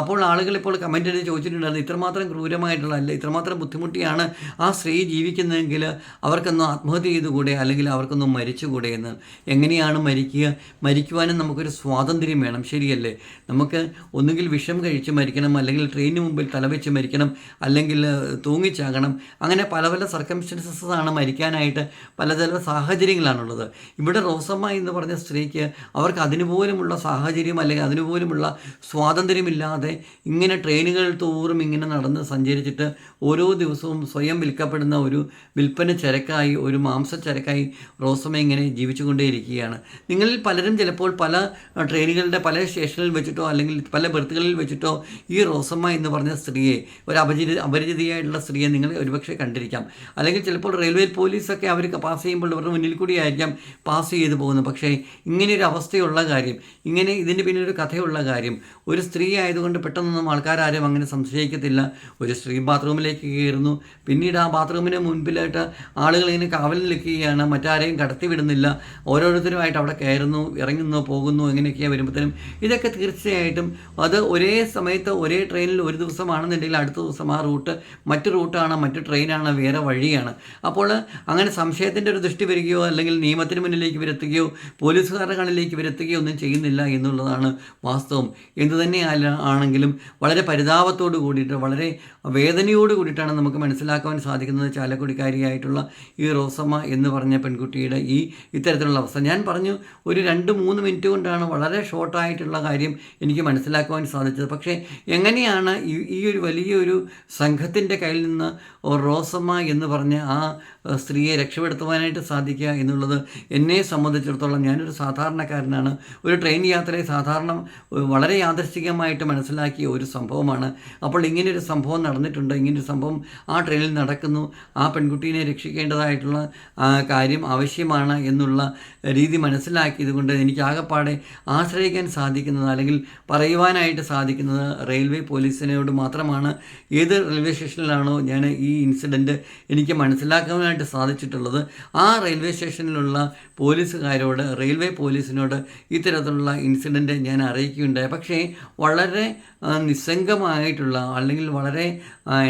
അപ്പോൾ ആളുകൾ ഇപ്പോൾ കമന്റ് ചെയ്ത് ചോദിച്ചിട്ടുണ്ടായിരുന്നു ഇത്രമാത്രം ക്രൂരമായിട്ടുള്ള അല്ല ഇത്രമാത്രം ബുദ്ധിമുട്ടിയാണ് ആ സ്ത്രീ ജീവിക്കുന്നതെങ്കിൽ അവർക്കൊന്നും ആത്മഹത്യ ചെയ്തുകൂടെ? അല്ലെങ്കിൽ അവർക്കൊന്നും മരിച്ചുകൂടെ എന്ന്? എങ്ങനെയാണ് മരിക്കുക? മരിക്കുവാനും നമുക്കൊരു സ്വാതന്ത്ര്യം വേണം. ശരിയല്ലേ? നമുക്ക് ഒന്നുകിൽ വിഷം കഴിച്ച് മരിക്കണം അല്ലെങ്കിൽ ട്രെയിനിന് മുമ്പിൽ തലവെച്ച് മരിക്കണം അല്ലെങ്കിൽ തൂങ്ങിച്ചാകണം. അങ്ങനെ പല പല സർക്കംസ്റ്റൻസസ് ആണ് മരിക്കാനായിട്ട് പലതരം സാഹചര്യങ്ങളാണുള്ളത്. ഇവിടെ റോസമ്മ എന്ന് പറഞ്ഞ സ്ത്രീക്ക് അവർക്ക് അതിനുപോലുമുള്ള സാഹചര്യം അല്ലെങ്കിൽ അതിനുപോലുമുള്ള സ്വാതന്ത്ര്യമില്ലാതെ ഇങ്ങനെ ട്രെയിനുകൾ തോറും ഇങ്ങനെ നടന്ന് സഞ്ചരിച്ചിട്ട് ഓരോ ദിവസവും സ്വയം വിൽക്കപ്പെടുന്ന ഒരു വിൽപ്പന ചരക്കായി ഒരു മാംസ ചരക്കായി റോസമ്മ ഇങ്ങനെ ജീവിച്ചുകൊണ്ടേയിരിക്കുകയാണ്. നിങ്ങളിൽ പലരും ചിലപ്പോൾ പല ട്രെയിനുകളുടെ പല സ്റ്റേഷനിൽ വെച്ചിട്ടോ അല്ലെങ്കിൽ പല ബർത്തുകളിൽ വെച്ചിട്ടോ ഈ റോസമ്മ എന്ന് പറഞ്ഞ സ്ത്രീയെ ഒരു അപരിചി അപരിചിതയായിട്ടുള്ള സ്ത്രീയെ നിങ്ങൾ ഒരുപക്ഷെ കണ്ടിരിക്കാം. അല്ലെങ്കിൽ ചിലപ്പോൾ റെയിൽവേ പോലീസൊക്കെ അവർ പാസ് ചെയ്യുമ്പോൾ ഇവരുടെ മുന്നിൽ കൂടി ആയിരിക്കാം പാസ് ചെയ്തു പോകുന്നത്. പക്ഷേ ഇങ്ങനെ ഒരു അവസ്ഥയുള്ള കാര്യം ഇങ്ങനെ ഇതിന്റെ പിന്നിൽ ഒരു കഥയുള്ള കാര്യം ഒരു സ്ത്രീ ആയതുകൊണ്ട് പെട്ടെന്നൊന്നും ആൾക്കാരും അങ്ങനെ സംശയിക്കത്തില്ല. ഒരു സ്ത്രീ ബാത്റൂമിലേക്ക് കയറുന്നു. പിന്നീട് ആ ബാത്റൂമിന് മുൻപിലായിട്ട് ആളുകൾ ഇങ്ങനെ കാവലിൽ നിൽക്കുകയാണ് മറ്റാരെയും കടത്തി വിടുന്നില്ല ഓരോരുത്തരുമായിട്ട് അവിടെ കയറുന്നു ഇറങ്ങുന്നു പോകുന്നു എങ്ങനെയൊക്കെയാണ് വരുമ്പോഴത്തേനും ഇതൊക്കെ തീർച്ചയായിട്ടും അത് ഒരേ സമയത്ത് ഒരേ ട്രെയിനിൽ ഒരു ദിവസമാണെന്നുണ്ടെങ്കിൽ അടുത്ത ദിവസം ആ റൂട്ട് മറ്റു റൂട്ടാണ് മറ്റു ട്രെയിനാണ് വേറെ വഴിയാണ്. അപ്പോൾ അങ്ങനെ സംശയത്തിന്റെ ഒരു ദൃഷ്ടി വരികയോ അല്ലെങ്കിൽ നിയമത്തിന് മുന്നിലേക്ക് വരുത്തുകയോ പോലീസുകാരുടെ കണ്ണിലേക്ക് വരുത്തുകയോ ഒന്നും ചെയ്യുന്നില്ല എന്നുള്ളതാണ് വാസ്തവം. എന്തു തന്നെ ആണെങ്കിലും വളരെ പരിതാപത്തോട് കൂടിയിട്ട് വളരെ വേദനയോട് കൂടിയിട്ടാണ് നമുക്ക് മനസ്സിലാക്കുവാൻ സാധിക്കുന്നത് ചാലക്കുടിക്കാരിയായിട്ടുള്ള ഈ റോസമ്മ എന്ന് പറഞ്ഞ പെൺകുട്ടിയുടെ ഈ ഇത്തരത്തിലുള്ള അവസ്ഥ. ഞാൻ പറഞ്ഞു ഒരു രണ്ട് മൂന്ന് മിനിറ്റ് കൊണ്ടാണ് വളരെ ഷോർട്ടായിട്ടുള്ള കാര്യം എനിക്ക് മനസ്സിലാക്കുവാൻ സാധിച്ചത്. പക്ഷേ എങ്ങനെയാണ് ഈ ഈ ഒരു വലിയൊരു സംഘത്തിന്റെ കയ്യിൽ നിന്ന് റോസമ്മ എന്ന് പറഞ്ഞ ആ സ്ത്രീയെ രക്ഷപ്പെടുത്തുവാനായിട്ട് സാധിക്കുക എന്നുള്ളത് എന്നെ സംബന്ധിച്ചിടത്തോളം ഞാനൊരു സാധാരണക്കാരനാണ്. ഒരു ട്രെയിൻ യാത്രയെ സാധാരണ വളരെ യാദർശികമായിട്ട് മനസ്സിലാക്കിയ ഒരു സംഭവമാണ്. അപ്പോൾ ഇങ്ങനെയൊരു സംഭവം നടന്നിട്ടുണ്ട്. ഇങ്ങനൊരു സംഭവം ആ ട്രെയിനിൽ നടക്കുന്നു. ആ പെൺകുട്ടീനെ രക്ഷിക്കേണ്ടതായിട്ടുള്ള കാര്യം ആവശ്യമാണ് എന്നുള്ള രീതി മനസ്സിലാക്കിയത് കൊണ്ട് എനിക്ക് ആകെപ്പാടെ ആശ്രയിക്കാൻ സാധിക്കുന്നത് അല്ലെങ്കിൽ പറയുവാനായിട്ട് സാധിക്കുന്നത് റെയിൽവേ പോലീസിനോട് മാത്രമാണ്. ഏത് റെയിൽവേ സ്റ്റേഷനിലാണോ ഞാൻ ഈ ഇൻസിഡന്റ് എനിക്ക് മനസ്സിലാക്കുവാനായിട്ട് സാധിച്ചിട്ടുള്ളത് ആ റെയിൽവേ സ്റ്റേഷനിലുള്ള പോലീസുകാരോട് റെയിൽവേ പോലീസിനോട് ഇത്തരത്തിലുള്ള ഇൻസിഡന്റ് ഞാൻ അറിയിക്കുകയുണ്ടായി. പക്ഷേ വളരെ നിസ്സംഗമായിട്ടുള്ള അല്ലെങ്കിൽ വളരെ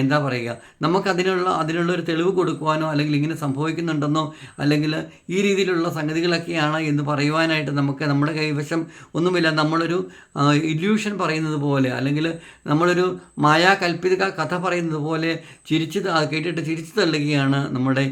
എന്താ പറയുക നമുക്കതിനുള്ള അതിനുള്ള ഒരു തെളിവ് കൊടുക്കുവാനോ അല്ലെങ്കിൽ ഇങ്ങനെ സംഭവിക്കുന്നുണ്ടെന്നോ അല്ലെങ്കിൽ ഈ രീതിയിലുള്ള സംഗതികളൊക്കെയാണ് എന്ന് പറയുവാനായിട്ട് നമുക്ക് നമ്മുടെ കൈവശം ഒന്നുമില്ല. നമ്മളൊരു ഇല്യൂഷൻ പറയുന്നത് പോലെ അല്ലെങ്കിൽ നമ്മളൊരു മായാകൽപ്പിത കഥ പറയുന്നത് പോലെ ചിരിച്ച് കേട്ടിട്ട് ചിരിച്ചു തള്ളുകയാണ് നമ്മുടെ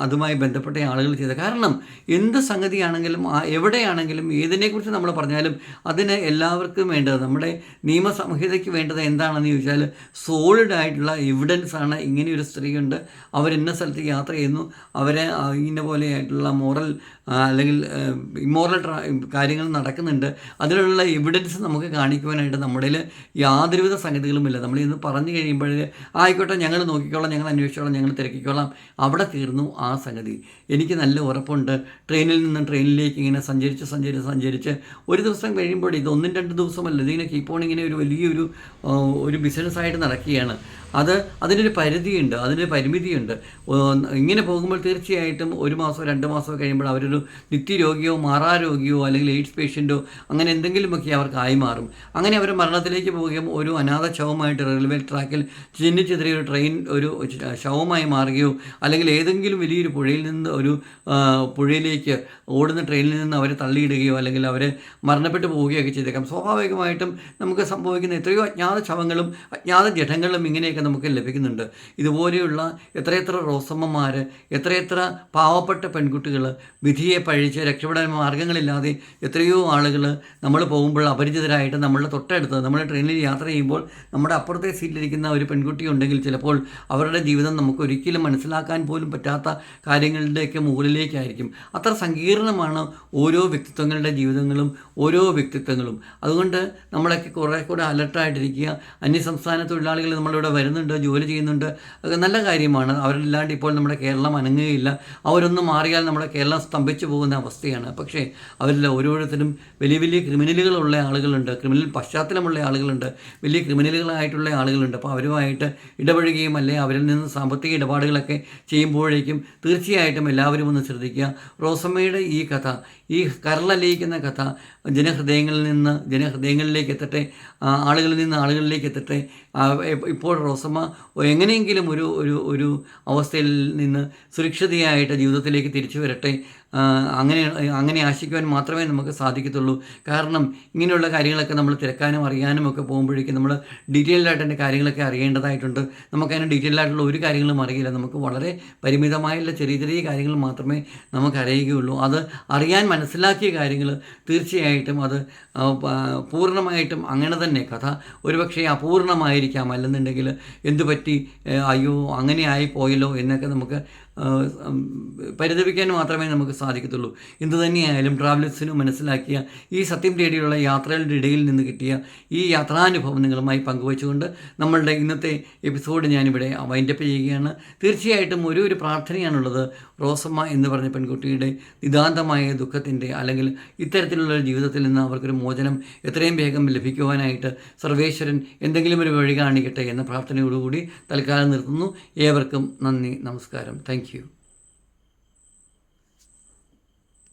അതുമായി ബന്ധപ്പെട്ട ആളുകൾ ചെയ്ത കാരണം എന്ത് സംഗതിയാണെങ്കിലും എവിടെയാണെങ്കിലും ഏതിനെക്കുറിച്ച് നമ്മൾ പറഞ്ഞാലും അതിന് എല്ലാവർക്കും വേണ്ടത് നമ്മുടെ നിയമസംഹിതയ്ക്ക് വേണ്ടത് എന്താണെന്ന് ചോദിച്ചാൽ സോളിഡ് ആയിട്ടുള്ള എവിഡൻസ് ആണ്. ഇങ്ങനെയൊരു സ്ത്രീയുണ്ട്. അവർ ഇന്ന സ്ഥലത്ത് യാത്ര ചെയ്യുന്നു. അവരെ ഇന്ന പോലെയായിട്ടുള്ള മോറൽ അല്ലെങ്കിൽ ഇമോറൽ കാര്യങ്ങൾ നടക്കുന്നുണ്ട്. അതിനുള്ള എവിഡൻസ് നമുക്ക് കാണിക്കുവാനായിട്ട് നമ്മുടെ യാതൊരുവിധ സംഗതികളുമില്ല. നമ്മൾ ഇന്ന് പറഞ്ഞു കഴിയുമ്പോൾ ആയിക്കോട്ടെ ഞങ്ങൾ നോക്കിക്കോളാം ഞങ്ങൾ അന്വേഷിച്ചോളാം ഞങ്ങൾ തിരക്കിക്കോളാം. അവിടെ തീർന്നു ആ സംഗതി. എനിക്ക് നല്ല ഉറപ്പുണ്ട്. ട്രെയിനിൽ നിന്ന് ട്രെയിനിലേക്ക് ഇങ്ങനെ സഞ്ചരിച്ച് സഞ്ചരിച്ച് സഞ്ചരിച്ച് ഒരു ദിവസം കഴിയുമ്പോൾ ഇത് ഒന്നും രണ്ട് ദിവസമല്ല. ഇതിങ്ങനെ കീപ്പ് ഇങ്ങനെ ഒരു വലിയൊരു ഒരു ബിസിനസ്സായിട്ട് നടക്കുകയാണ്. അത് അതിനൊരു പരിധിയുണ്ട് അതിനൊരു പരിമിതിയുണ്ട്. ഇങ്ങനെ പോകുമ്പോൾ തീർച്ചയായിട്ടും ഒരു മാസമോ രണ്ട് മാസമോ കഴിയുമ്പോൾ അവരൊരു നിത്യരോഗിയോ മാറാരോഗിയോ അല്ലെങ്കിൽ എയ്ഡ്സ് പേഷ്യന്റോ അങ്ങനെ എന്തെങ്കിലുമൊക്കെ അവർക്കായി മാറും. അങ്ങനെ അവർ മരണത്തിലേക്ക് പോവുകയും ഒരു അനാഥ ശവമായിട്ട് റെയിൽവേ ട്രാക്കിൽ ചിന്നിച്ചെതിരെ ഒരു ട്രെയിൻ ഒരു ശവമായി മാറുകയോ അല്ലെങ്കിൽ ഏതെങ്കിലും വലിയൊരു പുഴയിൽ നിന്ന് ഒരു പുഴയിലേക്ക് ഓടുന്ന ട്രെയിനിൽ നിന്ന് അവരെ തള്ളിയിടുകയോ അല്ലെങ്കിൽ അവരെ മരണപ്പെട്ടു പോവുകയൊക്കെ ചെയ്തേക്കാം. സ്വാഭാവികമായിട്ടും നമുക്ക് സംഭവിക്കുന്ന എത്രയോ അജ്ഞാത ശവങ്ങളും അജ്ഞാത ജഠങ്ങളും ഇങ്ങനെയൊക്കെ നമുക്ക് ലഭിക്കുന്നുണ്ട്. ഇതുപോലെയുള്ള എത്രയെത്ര റോസമ്മമാർ എത്രയെത്ര പാവപ്പെട്ട പെൺകുട്ടികൾ വിധിയെ പഴിച്ച് രക്ഷപ്പെടാൻ മാർഗങ്ങളില്ലാതെ എത്രയോ ആളുകൾ നമ്മൾ പോകുമ്പോൾ അപരിചിതരായിട്ട് നമ്മളുടെ തൊട്ടടുത്ത് നമ്മൾ ട്രെയിനിൽ യാത്ര ചെയ്യുമ്പോൾ നമ്മുടെ അപ്പുറത്തെ സീറ്റിലിരിക്കുന്ന ഒരു പെൺകുട്ടി ഉണ്ടെങ്കിൽ ചിലപ്പോൾ അവരുടെ ജീവിതം നമുക്ക് ഒരിക്കലും മനസ്സിലാക്കാൻ പോലും പറ്റാത്ത കാര്യങ്ങളുടെയൊക്കെ മുകളിലേക്കായിരിക്കും. അത്ര സങ്കീർണമാണ് ഓരോ വ്യക്തിത്വങ്ങളുടെ ജീവിതങ്ങളും ഓരോ വ്യക്തിത്വങ്ങളും. അതുകൊണ്ട് നമ്മളൊക്കെ കുറേ കൂടെ അലർട്ടായിട്ടിരിക്കുക. അന്യസംസ്ഥാന തൊഴിലാളികൾ നമ്മളിവിടെ വരുന്നുണ്ട് ജോലി ചെയ്യുന്നുണ്ട് നല്ല കാര്യമാണ്. അവരില്ലാണ്ട് ഇപ്പോൾ നമ്മുടെ കേരളം അനങ്ങുകയില്ല. അവരൊന്നും മാറിയാൽ നമ്മുടെ കേരളം സ്തംഭിച്ചു പോകുന്ന അവസ്ഥയാണ്. പക്ഷേ അവരിൽ ഓരോരുത്തരും വലിയ വലിയ ക്രിമിനലുകളുള്ള ആളുകളുണ്ട് ക്രിമിനൽ പശ്ചാത്തലമുള്ള ആളുകളുണ്ട് വലിയ ക്രിമിനലുകളായിട്ടുള്ള ആളുകളുണ്ട്. അപ്പോൾ അവരുമായിട്ട് ഇടപഴകുകയും അല്ലെ അവരിൽ നിന്ന് സാമ്പത്തിക ഇടപാടുകളൊക്കെ ചെയ്യുമ്പോഴേക്കും തീർച്ചയായിട്ടും എല്ലാവരും ഒന്ന് ശ്രദ്ധിക്കുക. റോസമ്മയുടെ ഈ കഥ ഈ കരളലിയിക്കുന്ന കഥ ജനഹൃദയങ്ങളിൽ നിന്ന് ജനഹൃദയങ്ങളിലേക്ക് എത്തട്ടെ ആളുകളിൽ നിന്ന് ആളുകളിലേക്ക് എത്തട്ടെ. ഇപ്പോൾ റോസമ്മ എങ്ങനെയെങ്കിലും ഒരു ഒരു ഒരു അവസ്ഥയിൽ നിന്ന് സുരക്ഷിതയായിട്ട് ജീവിതത്തിലേക്ക് തിരിച്ചു വരട്ടെ. അങ്ങനെ അങ്ങനെ ആശിക്കുവാൻ മാത്രമേ നമുക്ക് സാധിക്കത്തുള്ളൂ. കാരണം ഇങ്ങനെയുള്ള കാര്യങ്ങളൊക്കെ നമ്മൾ തിരക്കാനും അറിയാനും ഒക്കെ പോകുമ്പോഴേക്കും നമ്മൾ ഡീറ്റെയിൽഡായിട്ട് അതിന്റെ കാര്യങ്ങളൊക്കെ അറിയേണ്ടതായിട്ടുണ്ട്. നമുക്കതിന് ഡീറ്റെയിൽഡായിട്ടുള്ള ഒരു കാര്യങ്ങളും അറിയില്ല. നമുക്ക് വളരെ പരിമിതമായുള്ള ചെറിയ ചെറിയ കാര്യങ്ങൾ മാത്രമേ നമുക്ക് അറിയുകയുള്ളൂ. അത് അറിയാൻ മനസ്സിലാക്കിയ കാര്യങ്ങൾ തീർച്ചയായിട്ടും അത് പൂർണമായിട്ടും അങ്ങനെ തന്നെ. കഥ ഒരുപക്ഷെ അപൂർണമായിരിക്കാം. അല്ലെന്നുണ്ടെങ്കിൽ എന്തു പറ്റി അയ്യോ അങ്ങനെ ആയി പോയല്ലോ എന്നൊക്കെ നമുക്ക് പരിതപിക്കാൻ മാത്രമേ നമുക്ക് സാധിക്കത്തുള്ളൂ. എന്തു തന്നെയായാലും ട്രാവലേഴ്സിന് മനസ്സിലാക്കിയ ഈ സത്യം തേടിയുള്ള യാത്രകളുടെ ഇടയിൽ നിന്ന് കിട്ടിയ ഈ യാത്രാനുഭവം നിങ്ങളുമായി പങ്കുവച്ചുകൊണ്ട് നമ്മളുടെ ഇന്നത്തെ എപ്പിസോഡ് ഞാനിവിടെ വൈൻഡപ്പ് ചെയ്യുകയാണ്. തീർച്ചയായിട്ടും ഒരു ഒരു പ്രാർത്ഥനയാണുള്ളത്. റോസമ്മ എന്ന് പറഞ്ഞ പെൺകുട്ടിയുടെ നിതാന്തമായ ദുഃഖത്തിന്റെ അല്ലെങ്കിൽ ഇത്തരത്തിലുള്ള ജീവിതത്തിൽ നിന്ന് അവർക്കൊരു മോചനം എത്രയും വേഗം ലഭിക്കുവാനായിട്ട് സർവേശ്വരൻ എന്തെങ്കിലും ഒരു വഴി കാണിക്കട്ടെ എന്ന പ്രാർത്ഥനയോടുകൂടി തൽക്കാലം നിർത്തുന്നു. ഏവർക്കും നന്ദി നമസ്കാരം. Thank you